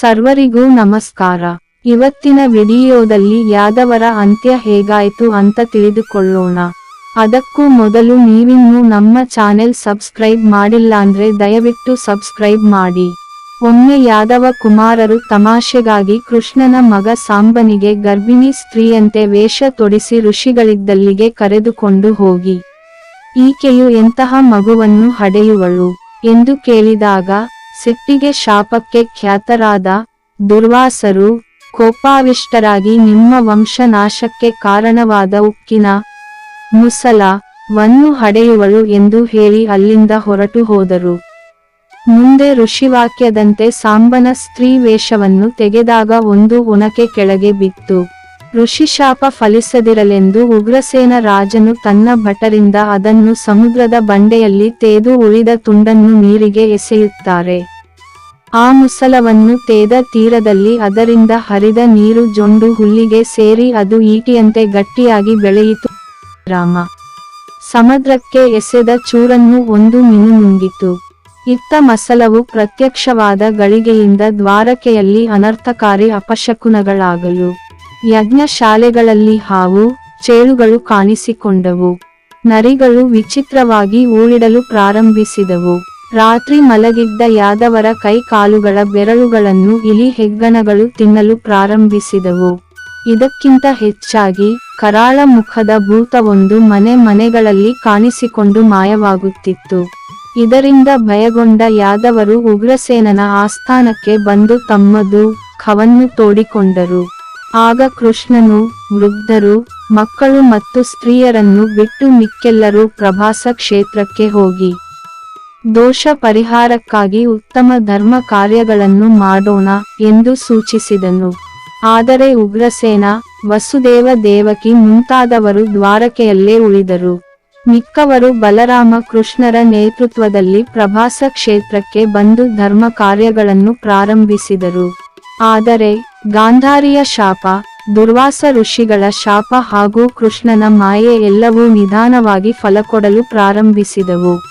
ಸರ್ವರಿಗೂ ನಮಸ್ಕಾರ. ಇವತ್ತಿನ ವಿಡಿಯೋದಲ್ಲಿ ಯಾದವರ ಅಂತ್ಯ ಹೇಗಾಯಿತು ಅಂತ ತಿಳಿದುಕೊಳ್ಳೋಣ. ಅದಕ್ಕೂ ಮೊದಲು ನೀವಿನ್ನೂ ನಮ್ಮ ಚಾನೆಲ್ ಸಬ್ಸ್ಕ್ರೈಬ್ ಮಾಡಿಲ್ಲಾಂದ್ರೆ ದಯವಿಟ್ಟು ಸಬ್ಸ್ಕ್ರೈಬ್ ಮಾಡಿ. ಒಮ್ಮೆ ಯಾದವ ಕುಮಾರರು ತಮಾಷೆಗಾಗಿ ಕೃಷ್ಣನ ಮಗ ಸಾಂಬನಿಗೆ ಗರ್ಭಿಣಿ ಸ್ತ್ರೀಯಂತೆ ವೇಷ ತೊಡಿಸಿ ಋಷಿಗಳಿದ್ದಲ್ಲಿಗೆ ಕರೆದುಕೊಂಡು ಹೋಗಿ. ಈಕೆಯು ಎಂತಹ ಮಗುವನ್ನು ಹಡೆಯುವಳು? ಎಂದು ಕೇಳಿದಾಗ ಸಿಟ್ಟಿಗೆ ಶಾಪಕ್ಕೆ ಖ್ಯಾತರಾದ ದುರ್ವಾಸರು ಕೋಪಾವಿಷ್ಟರಾಗಿ ನಿಮ್ಮ ವಂಶನಾಶಕ್ಕೆ ಕಾರಣವಾದ ಉಕ್ಕಿನ ಮುಸಲ ವನ್ನು ಹಡೆಯುವಳು ಎಂದು ಹೇಳಿ ಅಲ್ಲಿಂದ ಹೊರಟು ಹೋದರು. ಮುಂದೆ ಋಷಿವಾಕ್ಯದಂತೆ ಸಾಂಬನ ಸ್ತ್ರೀ ವೇಷವನ್ನು ತೆಗೆದಾಗ ಒಂದು ಉಣಕೆ ಕೆಳಗೆ ಬಿತ್ತು. ಋಷಿಶಾಪ ಫಲಿಸದಿರಲೆಂದು ಉಗ್ರಸೇನ ರಾಜನು ತನ್ನ ಭಟರಿಂದ ಅದನ್ನು ಸಮುದ್ರದ ಬಂಡೆಯಲ್ಲಿ ತೇದು ಉಳಿದ ತುಂಡನ್ನು ನೀರಿಗೆ ಎಸೆಯುತ್ತಾರೆ. ಆ ಮುಸಲವನ್ನು ತೇದ ತೀರದಲ್ಲಿ ಅದರಿಂದ ಹರಿದ ನೀರು ಜೊಂಡು ಹುಲ್ಲಿಗೆ ಸೇರಿ ಅದು ಈಟಿಯಂತೆ ಗಟ್ಟಿಯಾಗಿ ಬೆಳೆಯಿತು. ರಾಮ ಸಮುದ್ರಕ್ಕೆ ಎಸೆದ ಚೂರನ್ನು ಒಂದು ಮಿನು ನುಂಗಿತು. ಇತ್ತ ಮಸಲವು ಪ್ರತ್ಯಕ್ಷವಾದ ಗಳಿಗೆಯಿಂದ ದ್ವಾರಕೆಯಲ್ಲಿ ಅನರ್ಥಕಾರಿ ಅಪಶಕುನಗಳಾಗಲು ಯಜ್ಞಶಾಲೆಗಳಲ್ಲಿ ಹಾವು, ಚೇಳುಗಳು ಕಾಣಿಸಿಕೊಂಡವು. ನರಿಗಳು ವಿಚಿತ್ರವಾಗಿ ಊಳಿಡಲು ಪ್ರಾರಂಭಿಸಿದವು. ರಾತ್ರಿ ಮಲಗಿದ್ದ ಯಾದವರ ಕೈ ಕಾಲುಗಳ ಬೆರಳುಗಳನ್ನು ಇಲಿ ಹೆಗ್ಗಣಗಳು ತಿನ್ನಲು ಪ್ರಾರಂಭಿಸಿದವು. ಇದಕ್ಕಿಂತ ಹೆಚ್ಚಾಗಿ ಕರಾಳ ಮುಖದ ಭೂತವೊಂದು ಮನೆ ಮನೆಗಳಲ್ಲಿ ಕಾಣಿಸಿಕೊಂಡು ಮಾಯವಾಗುತ್ತಿತ್ತು. ಇದರಿಂದ ಭಯಗೊಂಡ ಯಾದವರು ಉಗ್ರಸೇನನ ಆಸ್ಥಾನಕ್ಕೆ ಬಂದು ತಮ್ಮದು ಖವನ್ನು ತೋಡಿಕೊಂಡರು. ಆಗ ಕೃಷ್ಣನು, ವೃದ್ಧರು, ಮಕ್ಕಳು ಮತ್ತು ಸ್ತ್ರೀಯರನ್ನು ಬಿಟ್ಟು ಮಿಕ್ಕೆಲ್ಲರೂ ಪ್ರಭಾಸ ಕ್ಷೇತ್ರಕ್ಕೆ ಹೋಗಿ. ದೋಷ ಪರಿಹಾರಕ್ಕಾಗಿ ಉತ್ತಮ ಧರ್ಮ ಕಾರ್ಯಗಳನ್ನು ಮಾಡೋಣ ಎಂದು ಸೂಚಿಸಿದನು. ಆದರೆ ಉಗ್ರಸೇನ, ವಸುದೇವ ದೇವಕಿ ಮುಂತಾದವರು ದ್ವಾರಕೆಯಲ್ಲೇ ಉಳಿದರು. ಮಿಕ್ಕವರು ಬಲರಾಮ ಕೃಷ್ಣರ ನೇತೃತ್ವದಲ್ಲಿ ಪ್ರಭಾಸ ಕ್ಷೇತ್ರಕ್ಕೆ ಬಂದು ಧರ್ಮ ಕಾರ್ಯಗಳನ್ನು ಪ್ರಾರಂಭಿಸಿದರು. ಆದರೆ ಗಾಂಧಾರಿಯ ಶಾಪ, ದುರ್ವಾಸ ಋಷಿಗಳ ಶಾಪ ಹಾಗೂ ಕೃಷ್ಣನ ಮಾಯೆ ಎಲ್ಲವೂ ನಿಧಾನವಾಗಿ ಫಲಕೊಡಲು ಪ್ರಾರಂಭಿಸಿದವು.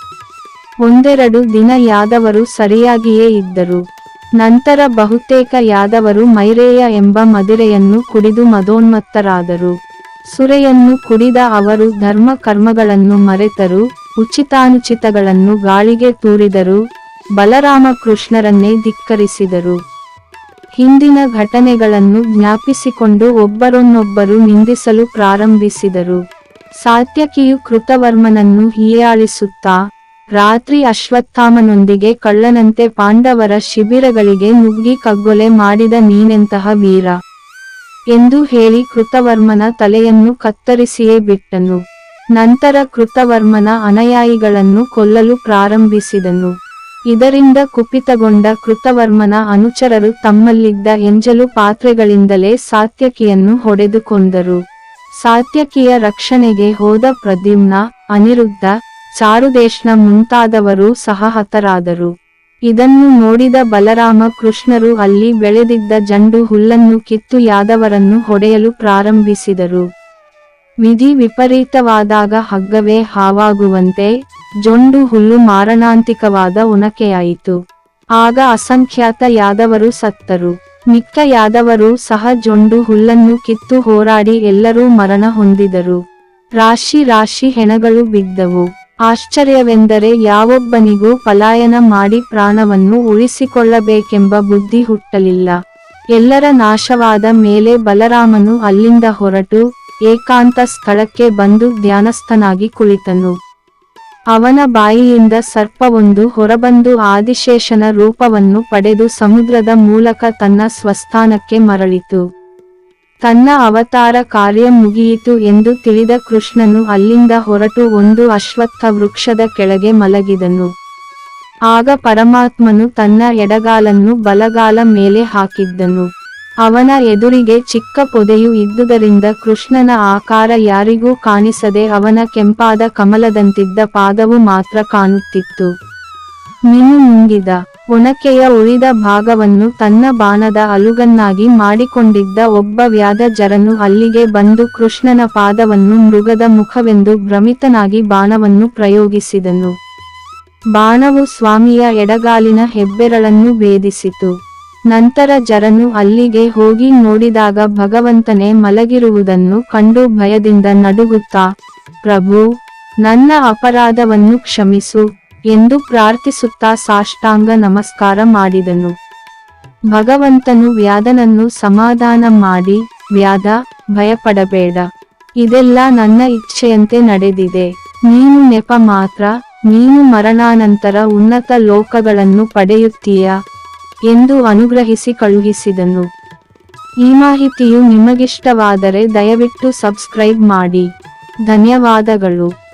ಒಂದೆರಡು ದಿನ ಯಾದವರು ಸರಿಯಾಗಿಯೇ ಇದ್ದರು. ನಂತರ ಬಹುತೇಕ ಯಾದವರು ಮೈರೇಯ ಎಂಬ ಮದಿರೆಯನ್ನು ಕುಡಿದು ಮದೋನ್ಮತ್ತರಾದರು. ಸುರೆಯನ್ನು ಕುಡಿದ ಅವರು ಧರ್ಮ ಕರ್ಮಗಳನ್ನು ಮರೆತರು, ಉಚಿತಾನುಚಿತಗಳನ್ನು ಗಾಳಿಗೆ ತೂರಿದರು, ಬಲರಾಮ ಕೃಷ್ಣರನ್ನೇ ಧಿಕ್ಕರಿಸಿದರು. ಹಿಂದಿನ ಘಟನೆಗಳನ್ನು ಜ್ಞಾಪಿಸಿಕೊಂಡು ಒಬ್ಬರನ್ನೊಬ್ಬರು ನಿಂದಿಸಲು ಪ್ರಾರಂಭಿಸಿದರು. ಸಾತ್ಯಕಿಯು ಕೃತವರ್ಮನನ್ನು ಹೀಯಾಳಿಸುತ್ತಾ, ರಾತ್ರಿ ಅಶ್ವತ್ಥಾಮನೊಂದಿಗೆ ಕಳ್ಳನಂತೆ ಪಾಂಡವರ ಶಿಬಿರಗಳಿಗೆ ನುಗ್ಗಿ ಕಗ್ಗೊಲೆ ಮಾಡಿದ ನೀನೆಂತಹ ವೀರ. ಎಂದು ಹೇಳಿ ಕೃತವರ್ಮನ ತಲೆಯನ್ನು ಕತ್ತರಿಸಿಯೇ ಬಿಟ್ಟನು. ನಂತರ ಕೃತವರ್ಮನ ಅನಯಾಯಿಗಳನ್ನು ಕೊಲ್ಲಲು ಪ್ರಾರಂಭಿಸಿದನು. ಇದರಿಂದ ಕುಪಿತಗೊಂಡ ಕೃತವರ್ಮನ ಅನುಚರರು ತಮ್ಮಲ್ಲಿದ್ದ ಎಂಜಲು ಪಾತ್ರೆಗಳಿಂದಲೇ ಸಾತ್ಯಕಿಯನ್ನು ಹೊಡೆದುಕೊಂಡರು. ಸಾತ್ಯಕಿಯ ರಕ್ಷಣೆಗೆ ಹೋದ ಪ್ರದ್ಯುಮ್ನ ಅನಿರುದ್ಧ ಚಾರುದೇಶ್ನ ಮುಂತಾದವರು ಸಹ ಹತರಾದರು ಇದನ್ನು ನೋಡಿದ ಬಲರಾಮ ಕೃಷ್ಣರು ಅಲ್ಲಿ ಬೆಳೆದಿದ್ದ ಜಂಡು ಹುಲ್ಲನ್ನು ಕಿತ್ತು ಯಾದವರನ್ನು ಹೊಡೆಯಲು ಪ್ರಾರಂಭಿಸಿದರು. ವಿಧಿ ವಿಪರೀತವಾದಾಗ ಹಗ್ಗವೇ ಹಾವಾಗುವಂತೆ ಜೊಂಡು ಹುಲ್ಲು ಮಾರಣಾಂತಿಕವಾದ ಉಣಕೆಯಾಯಿತು ಆಗ ಅಸಂಖ್ಯಾತ ಯಾದವರು ಸತ್ತರು. ಮಿಕ್ಕ ಯಾದವರು ಸಹ ಜೊಂಡು ಹುಲ್ಲನ್ನು ಕಿತ್ತು ಹೋರಾಡಿ ಎಲ್ಲರೂ ಮರಣ ಹೊಂದಿದರು. ರಾಶಿ ರಾಶಿ ಹೆಣಗಳು ಬಿದ್ದವು. ಆಶ್ಚರ್ಯವೆಂದರೆ ಯಾವೊಬ್ಬನಿಗೂ ಪಲಾಯನ ಮಾಡಿ ಪ್ರಾಣವನ್ನು ಉಳಿಸಿಕೊಳ್ಳಬೇಕೆಂಬ ಬುದ್ಧಿ ಹುಟ್ಟಲಿಲ್ಲ. ಎಲ್ಲರ ನಾಶವಾದ ಮೇಲೆ ಬಲರಾಮನು ಅಲ್ಲಿಂದ ಹೊರಟು ಏಕಾಂತ ಸ್ಥಳಕ್ಕೆ ಬಂದು ಧ್ಯಾನಸ್ಥನಾಗಿ ಕುಳಿತನು. ಅವನ ಬಾಯಿಯಿಂದ ಸರ್ಪವೊಂದು ಹೊರಬಂದು ಆದಿಶೇಷನ ರೂಪವನ್ನು ಪಡೆದು ಸಮುದ್ರದ ಮೂಲಕ ತನ್ನ ಸ್ವಸ್ಥಾನಕ್ಕೆ ಮರಳಿತು. ತನ್ನ ಅವತಾರ ಕಾರ್ಯ ಮುಗಿಯಿತು ಎಂದು ತಿಳಿದ ಕೃಷ್ಣನು ಅಲ್ಲಿಂದ ಹೊರಟು ಒಂದು ಅಶ್ವತ್ಥ ವೃಕ್ಷದ ಕೆಳಗೆ ಮಲಗಿದನು. ಆಗ ಪರಮಾತ್ಮನು ತನ್ನ ಎಡಗಾಲನ್ನು ಬಲಗಾಲ ಮೇಲೆ ಹಾಕಿದ್ದನು. ಅವನ ಎದುರಿಗೆ ಚಿಕ್ಕ ಪೊದೆಯು ಇದ್ದುದರಿಂದ ಕೃಷ್ಣನ ಆಕಾರ ಯಾರಿಗೂ ಕಾಣಿಸದೆ ಅವನ ಕೆಂಪಾದ ಕಮಲದಂತಿದ್ದ ಪಾದವು ಮಾತ್ರ ಕಾಣುತ್ತಿತ್ತು. ಮಿನು ಮುಂಗಿದ ಒಣಕೆಯ ಉಳಿದ ಭಾಗವನ್ನು ತನ್ನ ಬಾಣದ ಅಲುಗನ್ನಾಗಿ ಮಾಡಿಕೊಂಡಿದ್ದ ಒಬ್ಬ ವ್ಯಾಧ ಜರನು ಅಲ್ಲಿಗೆ ಬಂದು ಕೃಷ್ಣನ ಪಾದವನ್ನು ಮೃಗದ ಮುಖವೆಂದು ಭ್ರಮಿತನಾಗಿ ಬಾಣವನ್ನು ಪ್ರಯೋಗಿಸಿದನು. ಬಾಣವು ಸ್ವಾಮಿಯ ಎಡಗಾಲಿನ ಹೆಬ್ಬೆರಳನ್ನು ಭೇದಿಸಿತು. ನಂತರ ಜರನು ಅಲ್ಲಿಗೆ ಹೋಗಿ ನೋಡಿದಾಗ ಭಗವಂತನೇ ಮಲಗಿರುವುದನ್ನು ಕಂಡು ಭಯದಿಂದ ನಡುಗುತ್ತಾ, ಪ್ರಭು, ನನ್ನ ಅಪರಾಧವನ್ನು ಕ್ಷಮಿಸು ಎಂದು ಪ್ರಾರ್ಥಿಸುತ್ತಾ ಸಾಷ್ಟಾಂಗ ನಮಸ್ಕಾರ ಮಾಡಿದನು. ಭಗವಂತನು ವ್ಯಾದನನ್ನು ಸಮಾಧಾನ ಮಾಡಿ ವ್ಯಾದ ಭಯಪಡಬೇಡ. ಇದೆಲ್ಲ ನನ್ನ ಇಚ್ಛೆಯಂತೆ ನಡೆದಿದೆ. ನೀನು ನೆಪ ಮಾತ್ರ, ನೀನು ಮರಣಾನಂತರ ಉನ್ನತ ಲೋಕಗಳನ್ನು ಪಡೆಯುತ್ತೀಯಾ. ಎಂದು ಅನುಗ್ರಹಿಸಿ ಕಳುಹಿಸಿದನು. ಈ ಮಾಹಿತಿಯು ನಿಮಗಿಷ್ಟವಾದರೆ ದಯವಿಟ್ಟು ಸಬ್ಸ್ಕ್ರೈಬ್ ಮಾಡಿ. ಧನ್ಯವಾದಗಳು.